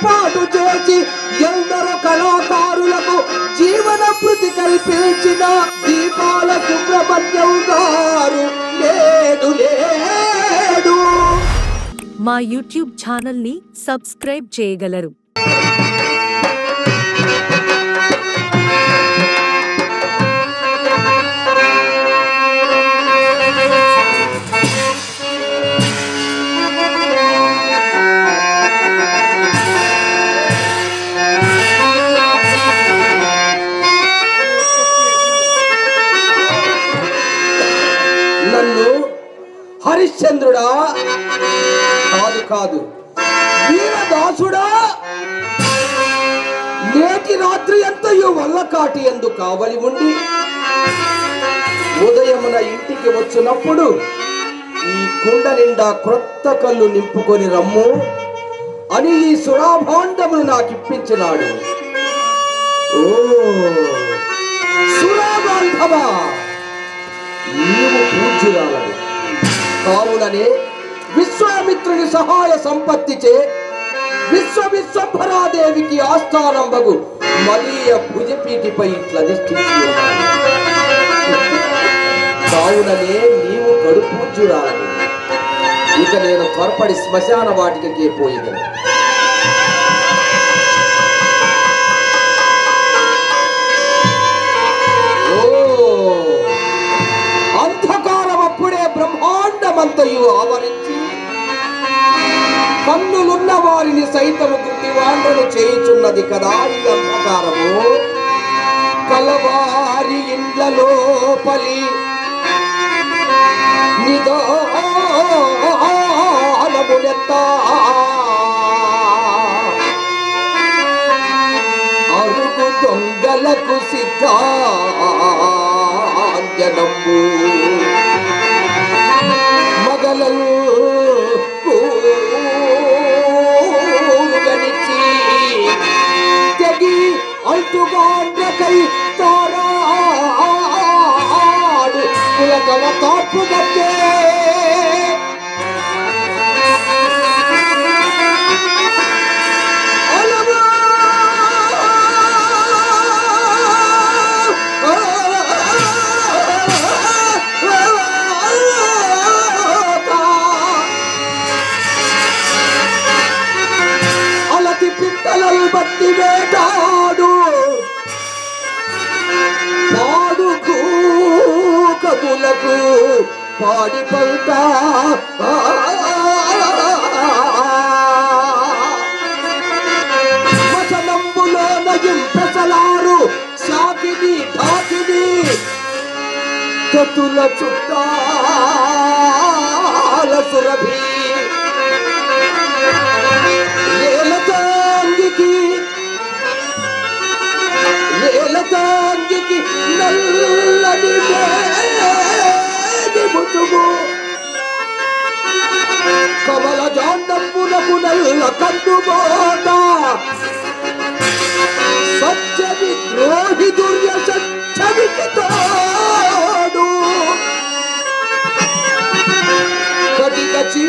ఏర్పాటు చేసి ఎందరో కళాకారులకు జీవన భృతి కల్పించిన దీపాల సుబ్రహ్మణ్యం గారు. లేదు లేదు. మా యూట్యూబ్ ఛానల్ని సబ్స్క్రైబ్ చేయగలరు. హరిశ్చంద్రుడా? కాదు కాదు. వీరదాసుడా? నేటి రాత్రి ఎంతయో వల్ల కాటి ఎందు కావలి ఉండి ఉదయమున ఇంటికి వచ్చినప్పుడు ఈ కుండ నిండా క్రొత్త కళ్ళు నింపుకొని రమ్ము అని ఈ సురాభాండమును నాకు ఇప్పించినాడు ఓ సురాబాంధవా నీవు పూజ్యురాలవు? కావుననే విశ్వామిత్రుని సహాయ సంపత్తిచే విశ్వ విశ్వంభరాదేవికి ఆస్థానంబగు మలీయ భుజపీటిపై ఇట్లా దిష్టించి కావుననే నీవు కడు ఇక నేను త్వరపడి శ్మశాన వాటికకే పోయిదను. బ్రహ్మాండమంతయు ఆవరించి కన్నులున్న వారిని సైతము గుడ్డివాండలు చేయుచున్నది కదా ఈ అంధకారము కలవారి ఇండ్ల లోపలి నిదానమునెత్తా అరుగు దొంగలకు సిద్ధాంజనము. మగలలు కూరుగనిచి తెగి అంటుగాండ్రకై తారాడు. కులకల తాపు గట్టే పాడి పంట వచనంబులో నయింపెసలారు సాకిని ఠాకిని కతుల చుట్టాల సురభి. ఏలతాంగికి ఏలతాంగికి నల్లని మేని కమల జాండంబునకు నల్ల కందుబోత సత్య ద్రోహి దుర్య సత్యమికి తోడు. కటిక చీ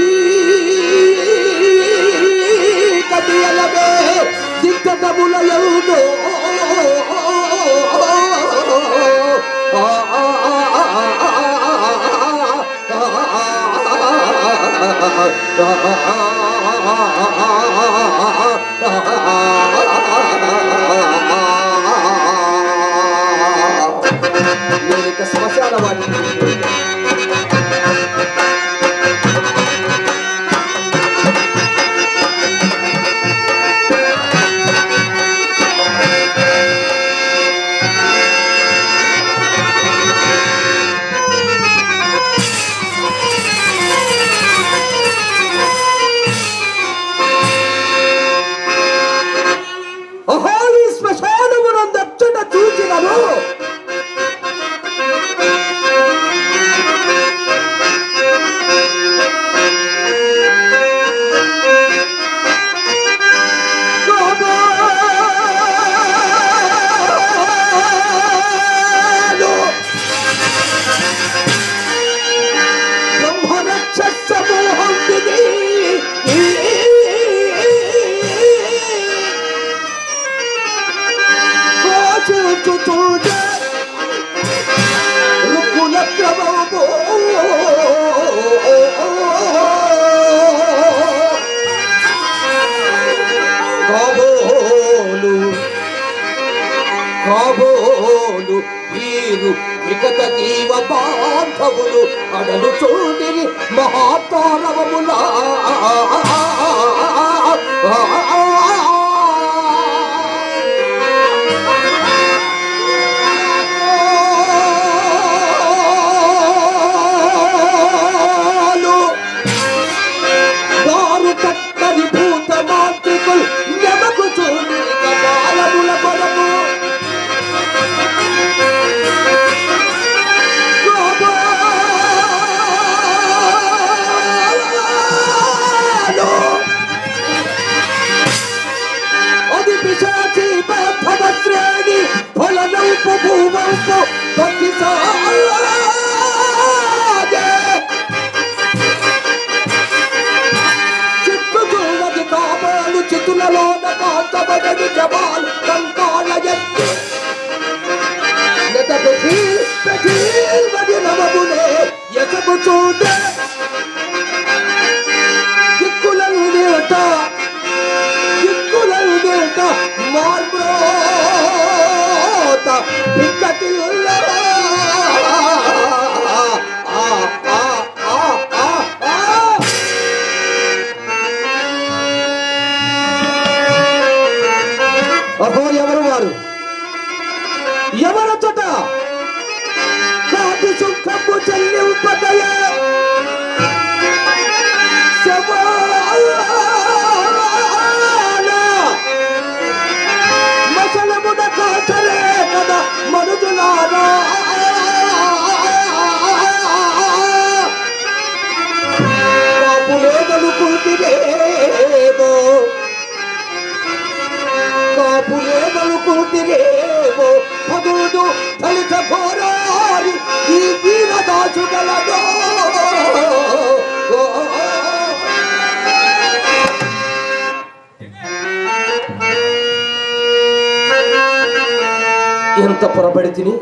ఎంత పొరబడి తిని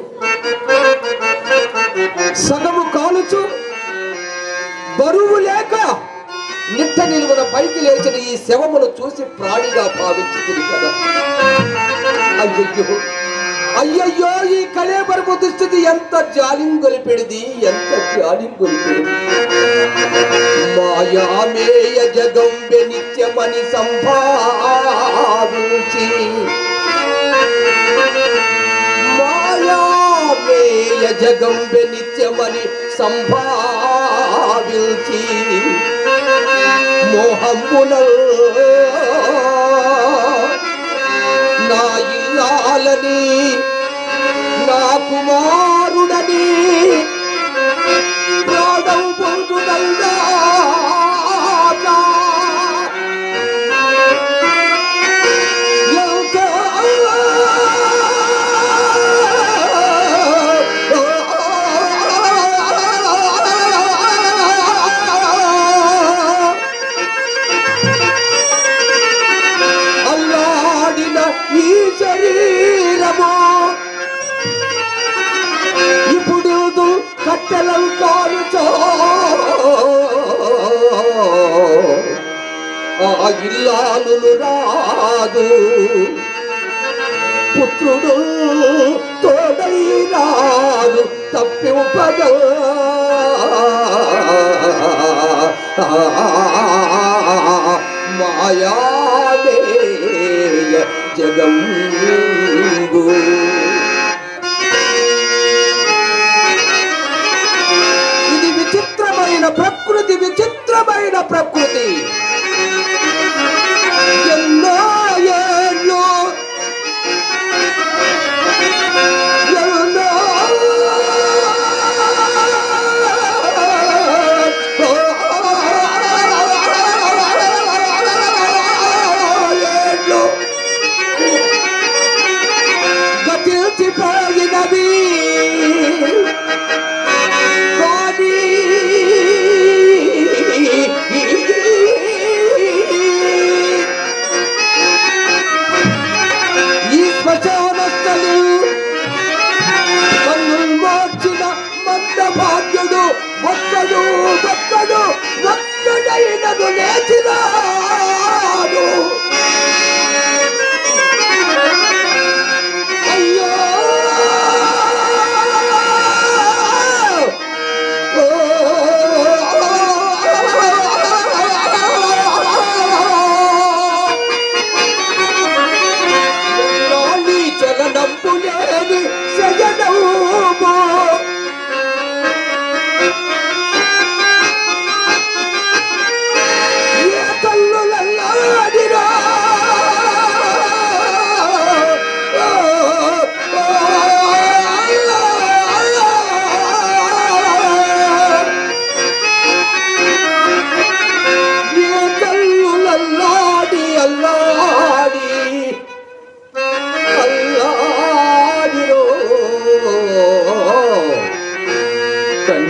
సగము కాలుచు బరువు లేక నిట్ట నిలువన పైకి లేచిన ఈ శవమును చూసి ప్రాణిగా భావించుతుంది కదా. అయ్యయ్యో అయ్యయ్యో ఈ కళేబరము దుస్థితి ఎంత జాలింగొలిపెడిది ఎంత జాలింగొలిపెడిది మాయామేయ జగంబె నిత్యమని సంభావించి మాయామేయ జగంబె నిత్యమని సంభావించి మోహమున నా ఇల్లాలని నా కుమార్ ఇల్లాలు రాదు. పుత్రుడు తోడై రాదు తప్పింపగ మాయా జగం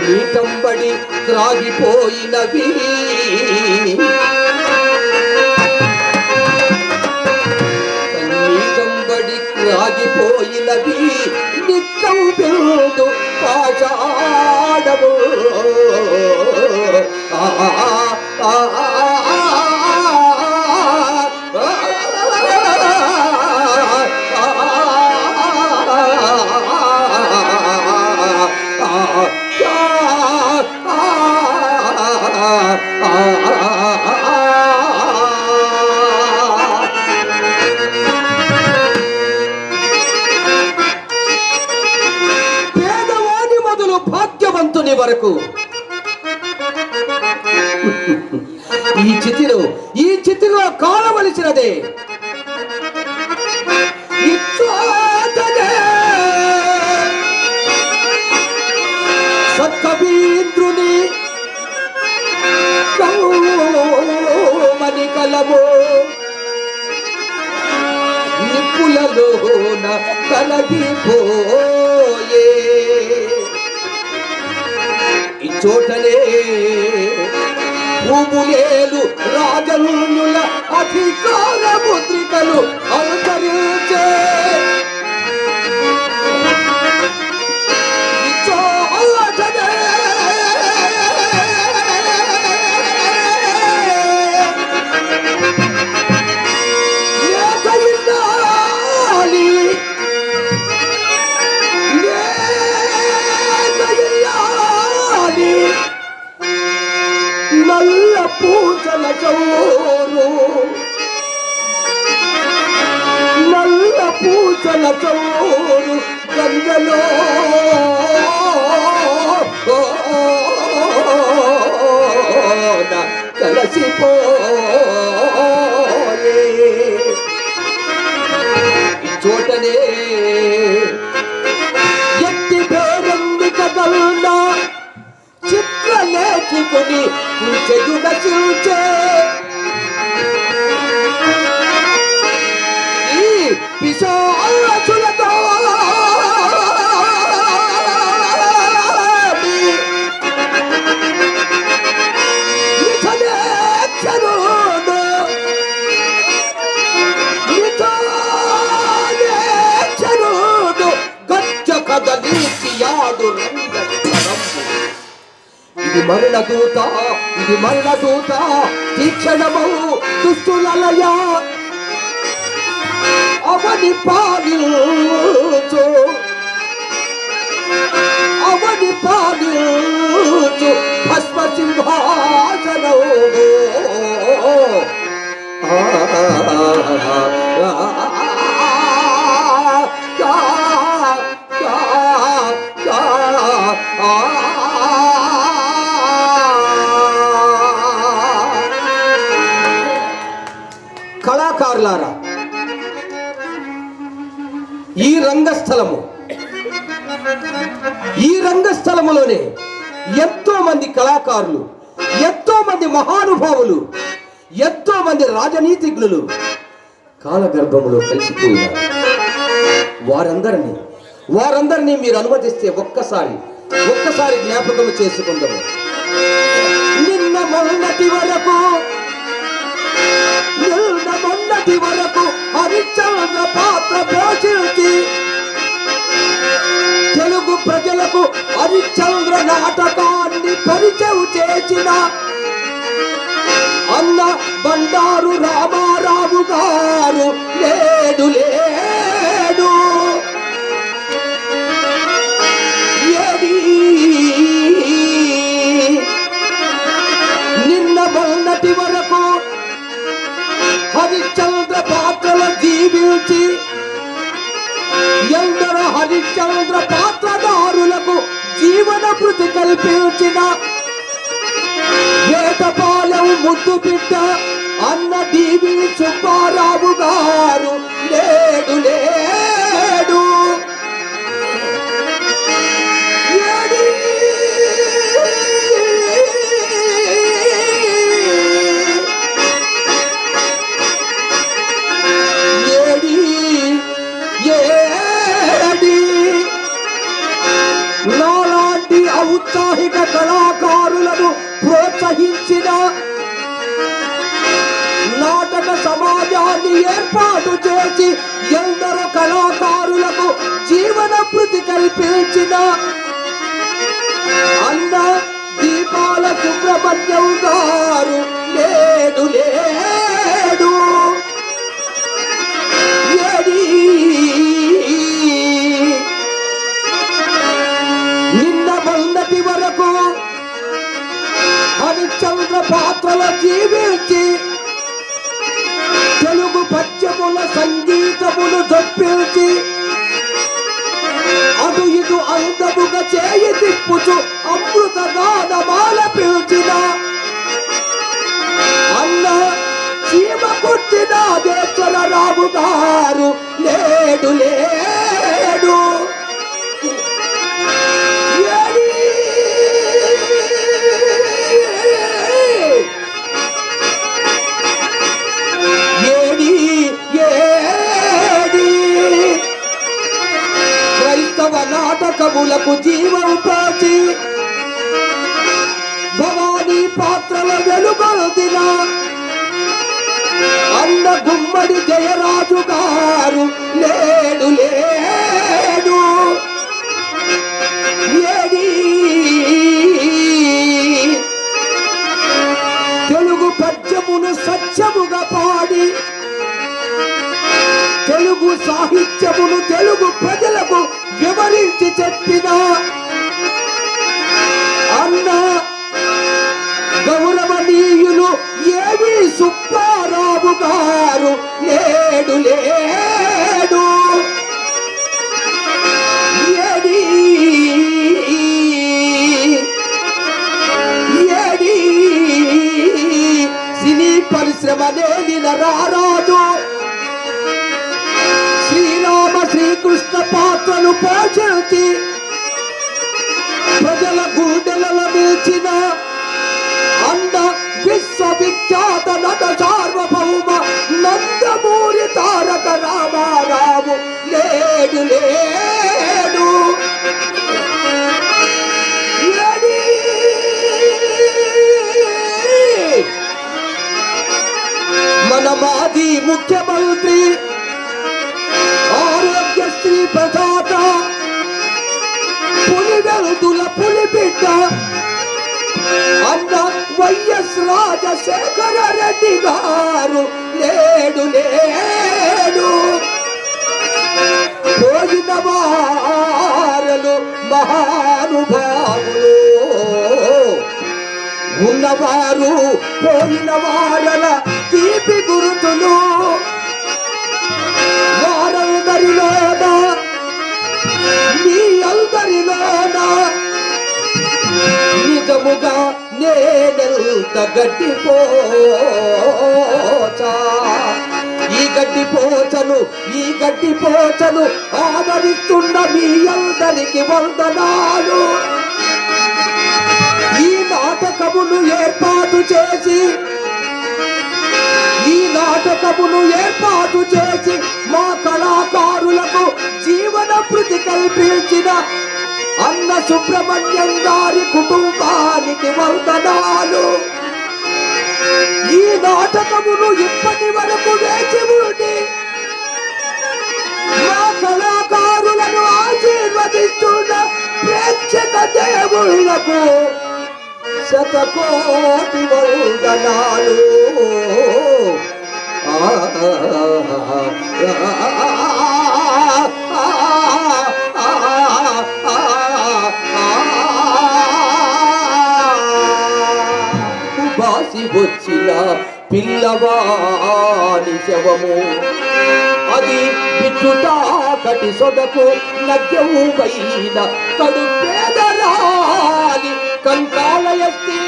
నీటంబడి త్రాగిపోయినవి కన్నీటంబడి త్రాగిపోయినవి నిత్యం బిందు పాషాడము ఆ కాలవలసినదే ఇచ్చోతనే. సత్కవీంద్రుని కౌమని కలము నిప్పులలోన కలగిపోయే. ఈ చోటనే భూములేలు రాజనుల అధికార ముద్రికలు అనుసరించే పూజల చోరు గంగలో కలసిపోయే. ఈ చోటనే ఎత్తి పేరెందుకగలన చిత్రలేఖికుని చెడున చూచే. ఈ పిశాచులతో మరణ దూత ఇది మరణ దూత తీక్షణము దుస్తులయ అవని పాలించు అవని పాలించు భస్మ సింహాసనం ఆ రంగస్థలము. ఈ రంగస్థలములోనే ఎంతో మంది కళాకారులు ఎంతో మంది మహానుభావులు ఎంతో మంది రాజనీతిజ్ఞులు కాలగర్భములో కలిసిపోయారు. వారందరినీ వారందరినీ మీరు అనుమతిస్తే ఒక్కసారి ఒక్కసారి జ్ఞాపకం చేసుకుందాము. నిన్న మొన్నటి వరకు నిన్న మొన్నటి వరకు హరిచంద్ర పాత్ర పోషించ ప్రజలకు హరిశ్చంద్ర నాటకాన్ని పరిచయం చేసిన అన్న బండారు రామారావు గారు లేడు లేడు. నిన్న మొన్నటి వరకు హరిశ్చంద్ర పాత్రలు జీవించి ఎందరో హరిశ్చంద్ర పాత్ర జీవన భృతి కల్పించిన వేటపాలెం ముద్దు బిడ్డ అన్న దీవి సుబ్బారావు గారు లేడు లే చెప్పుచు తిప్పుచు అమృత గానమాల పిలిచిన. అన్న చీమ కుట్టిన దేశల రాము గారు నాకు జీవం పోచి భవానీ పాత్రల వెలుగొల్దిన అన్న గుమ్మడి జయరాజు గారు లేడు లేడు. ఏడి? తెలుగు పద్యమును సత్యముగా పాడి తెలుగు సాహిత్యమును తెలుగు ప్రజలకు వివరించి చెప్పిన అన్న గౌరవనీయులు ఏవి సుబ్బారావు గారు లేడు లేడు. AD AD. సినీ పరిశ్రమ నేలిన రారాజు శ్రీకృష్ణ పాత్రలు పోషించి ప్రజల గుండెలలో నిలిచిన అంద విశ్వవిఖ్యాత నట సార్వభౌమ నందమూరి తారక రామారావు. లేడు లే ఎస్ రాజశేఖర రెడ్డి గారు లేడు లేడు. పోయిన వారలు మహానుభావులు. ఉన్నవారు పోయిన వారల తీపి గురుతులు. వారందరిలోన మీ అందరిలోన నిజముగా నేనెంత గడ్డిపోచా ఈ గడ్డి పోచను ఈ గడ్డి పోచను ఆదరిస్తున్న మీ అందరికి వందనాలు. ఈ నాటకమును ఏర్పాటు చేసి ఈ నాటకమును ఏర్పాటు చేసి మా కళాకారులకు జీవన భృతి కల్పించిన అన్న సుబ్రహ్మణ్యం గారి కుటుంబానికి వందనాలు ఈ నాటకమును ఇప్పటి వరకు వేచి ఉండి మా కళాకారులను ఆశీర్వదిస్తున్న ప్రేక్షక దేవుళ్ళకు శతకోటి వందనాలు ఆ, బాసి వచ్చిన పిల్లవాని శవము. అది బిచ్చుటాకటి సొదకు నగ్యము పైన కడు పేదరాలి కంకాలయత్తి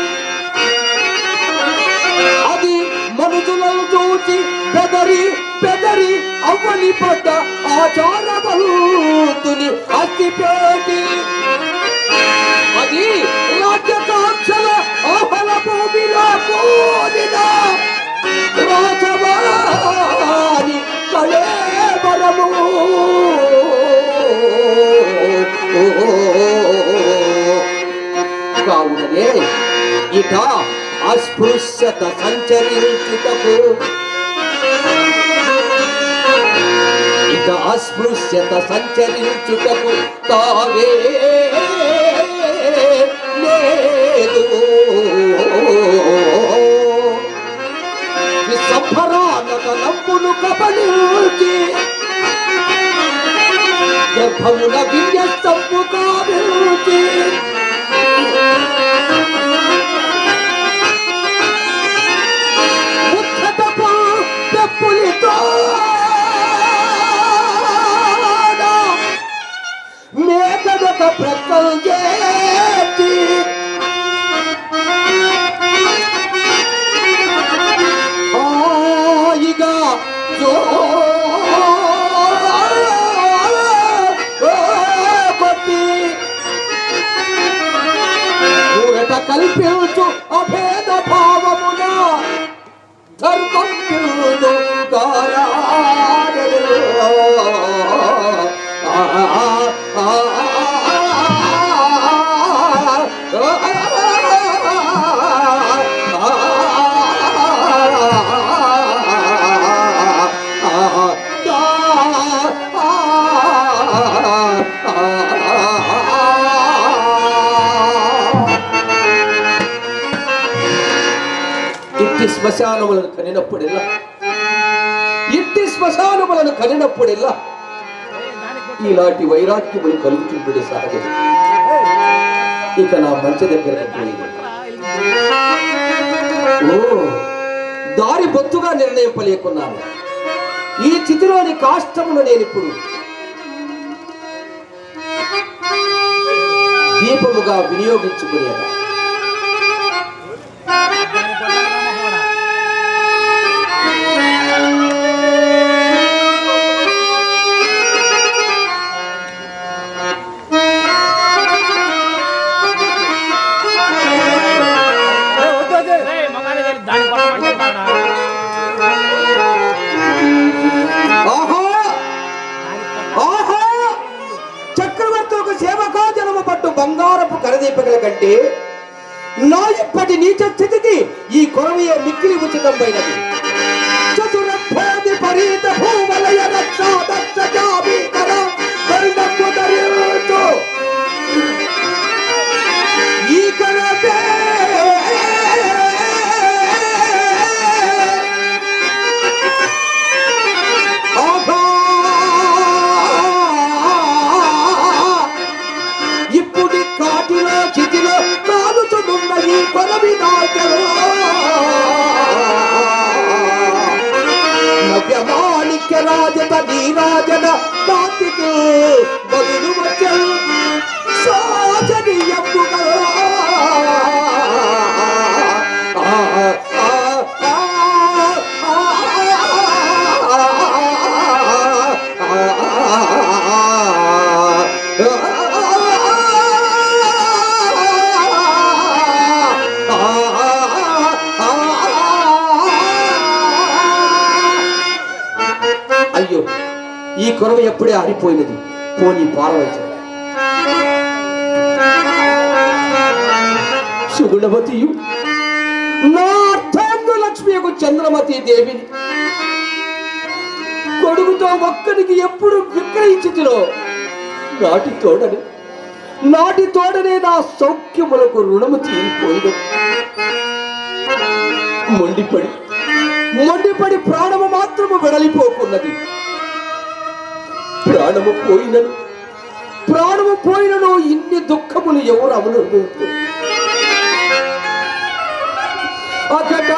అది మనుషులను చూచి పెదరి పెదరి అవ్వని పడ్డ ఆచారవంతుని అత్తిపేటి అది అస్పృశ్యత అస్పృశ్యత సంచరించుటకు. ఇక అస్పృశ్యత సంచరించుటకు తావే లేదు. సంభరాగత నవ్వును కబలించి గర్భమున విన్యస్తము శ్మశానములను కనినప్పుడెల్లా? ఎట్టి శ్మశానములను కనినప్పుడెల్లా? ఇలాంటి వైరాగ్యములు కలుగుతుంటుంది సహజం ఇక నా మంచి దగ్గర ఓ దారి బొత్తుగా నిర్ణయింపలేకున్నాను. ఈ చితిలోని కాష్టమును నేను ఇప్పుడు దీపముగా వినియోగించుకునేదా? కాలుతున్న ఈ కొరవి నాటలో నవ్యమాణిక్య రాజత నీరాజన కాంతికి బదులు వచ్చలు కొరవ ఎప్పుడే ఆరిపోయినది. పోనీ పారవచ్చు సుగుణవతియు నా అర్థాంగు లక్ష్మియకు చంద్రమతి దేవిని. కొడుకుతో ఒక్కడికి ఎప్పుడు విక్రయించితిలో? నాటి తోడని నాటి తోడనే నా సౌఖ్యములకు రుణము తీరిపోయిన. మొండిపడి మొండిపడి ప్రాణము మాత్రము వెడలిపోకున్నది. ప్రాణము పోయినను. ప్రాణము పోయినను ఇన్ని దుఃఖములు ఎవరు అమలు అకట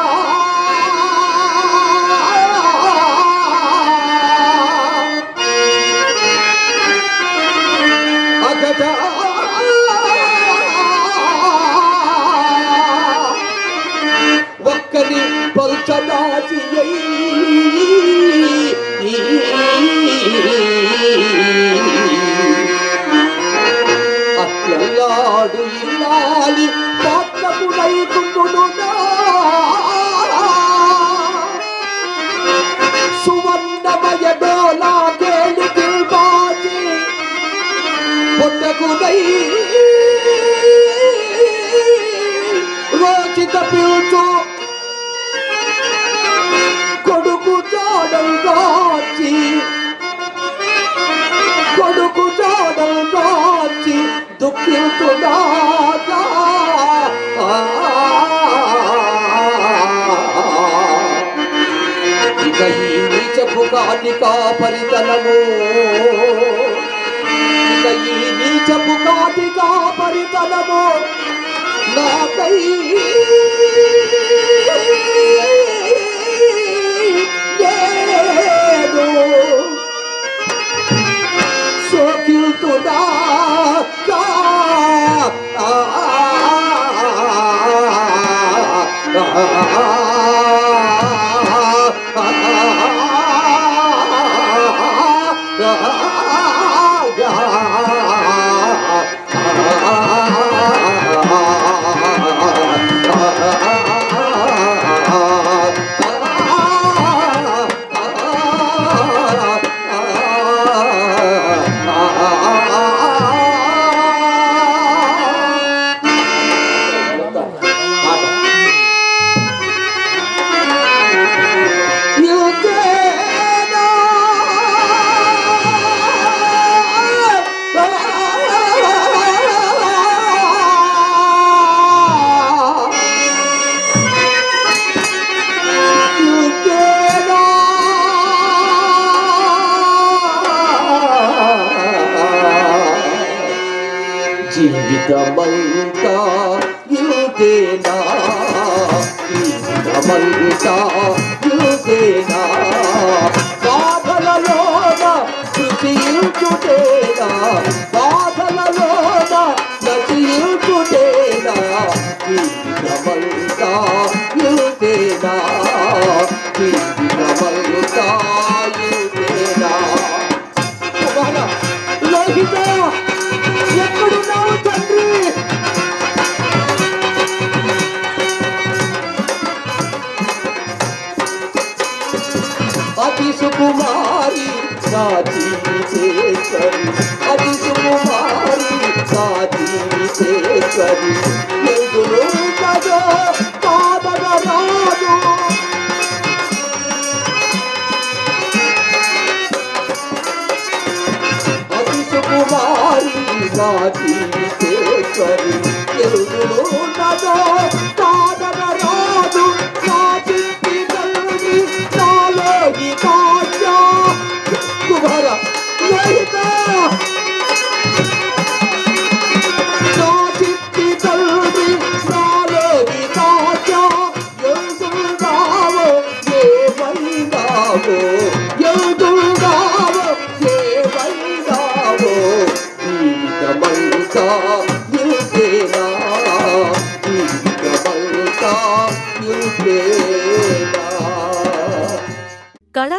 ఒక్కని పల్చదాచి అట్లల్లాడు కుదై రోజు తప్పిచు. కొడుకు చూడం దాచి కొడుకు చూడం దాచి దుఃఖితుడా నీచపు కాటి కాపరితనము ఈ నీచపు కాటికా పరితలము నాకై లేదు సోకిల్తుడా జీవితమంతా యుగేనా బాధలలోన శృతియుచుటేనా సుకుమారి సాధీశ్వరి సాధన రాదు పాదగరాదు నా